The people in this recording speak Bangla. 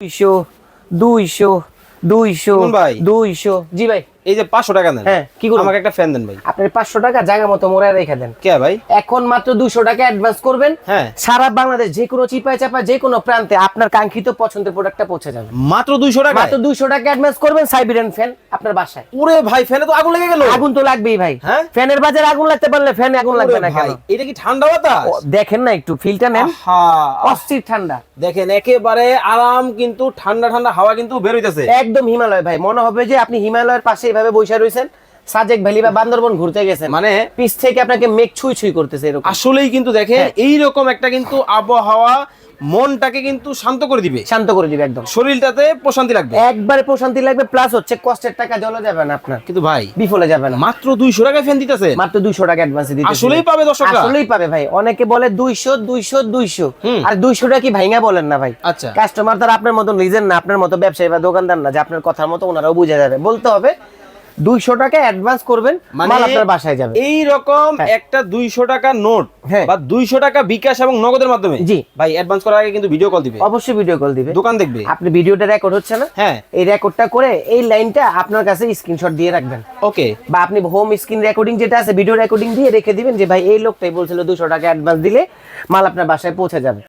দুইশো দুইশো দুইশো। দুইশো জি ভাই এই যে পাঁচশো টাকা দেন হ্যাঁ, কি করব? আমাকে একটা ফ্যান দেন ভাই। আপনি পাঁচশো টাকা জায়গা মতো মোড়ায় রেখে দেন। কে ভাই? এখন মাত্র দুশো টাকা অ্যাডভান্স করবেন। হ্যাঁ। সারা বাংলাদেশ যে কোনো চিপায় চাপা যে কোনো প্রান্তে আপনার কাঙ্ক্ষিত পছন্দের প্রোডাক্টটা পৌঁছে যাবে। মাত্র দুইশো টাকা মাত্র দুশো টাকা অ্যাডভান্স করবেন সাইবেরিয়ান ফ্যান আপনার বাসায়। ওরে ভাই ফ্যানে তো আগুন লেগে গেল। আগুন তো লাগবেই ভাই। হ্যাঁ? ফ্যানের বাজারে আগুন লাগতে পারলে ফ্যানে আগুন লাগবে না ভাই এটা কি ঠান্ডা বাতাস? দেখেন না একটু ফিলটা নেন। আহা, অস্থির ঠান্ডা। দেখেন একেবারে আরাম কিন্তু ঠান্ডা ঠান্ডা হাওয়া কিন্তু বের হইতেছে। একদম হিমালয় ভাই মনে হবে যে আপনি হিমালয়ের পাশে এইভাবে বসে রয়েছেন সাজেক ভ্যালি বা বান্দরবন ঘুরতে গেছেন। মানে পিছ থেকে আপনাকে মেঘ ছুঁই ছুঁই করতেছে এরকম। আসলেই কিন্তু দেখেন হ্যাঁ। এই রকম একটা কিন্তু আবহাওয়া মনটাকে কিন্তু শান্ত করে দিবে। শান্ত করে দিবে একদম। শরীরটাতে প্রশান্তি লাগবে। একবারে প্রশান্তি লাগবে প্লাস হচ্ছে কষ্টের টাকা জলে যাবে না আপনার। কিন্তু ভাই বিফলে যাবে না। মাত্র দুইশো টাকায় ফ্যান দিতেছে। মাত্র দুইশো টাকা অ্যাডভান্স দিতে আসলেই পাবে দর্শকরা? আসলেই পাবে ভাই। অনেকে বলে দুইশো দুইশো দুইশো। হুম। আর দুইশো টাকা কি ভাইঙ্গা বলেন না ভাই? আচ্ছা। কাস্টমার তারা আপনার মতো লিজেন না আপনার মতো ব্যবসায়ী বা দোকানদার না যে আপনার কথার মতো ওনারাও বুঝে যাবে। বলতে হবে দুইশো টাকা অ্যাডভান্স করবেন মাল আপনার বাসায় যাবে। মানে এই রকম হ্যাঁ। একটা দুইশো টাকা নোট হ্যাঁ। বা দুইশো টাকা বিকাশ এবং নগদের মাধ্যমে? জি। ভাই অ্যাডভান্স করার আগে কিন্তু ভিডিও কল দিবে। অবশ্যই ভিডিও কল দিবে। দোকান দেখবে। আপনি ভিডিওটা রেকর্ড হচ্ছে না? হ্যাঁ। এই রেকর্ডটা করে এই লাইনটা আপনার কাছে স্ক্রিনশট দিয়ে রাখবেন। ওকে বা আপনি হোম স্ক্রিন রেকর্ডিং যেটা আছে ভিডিও রেকর্ডিং দিয়ে রেখে দিবেন যে ভাই এই লোকটাই বলছিল দুশো টাকা অ্যাডভান্স দিলে মাল আপনার বাসায় পৌঁছে যাবে।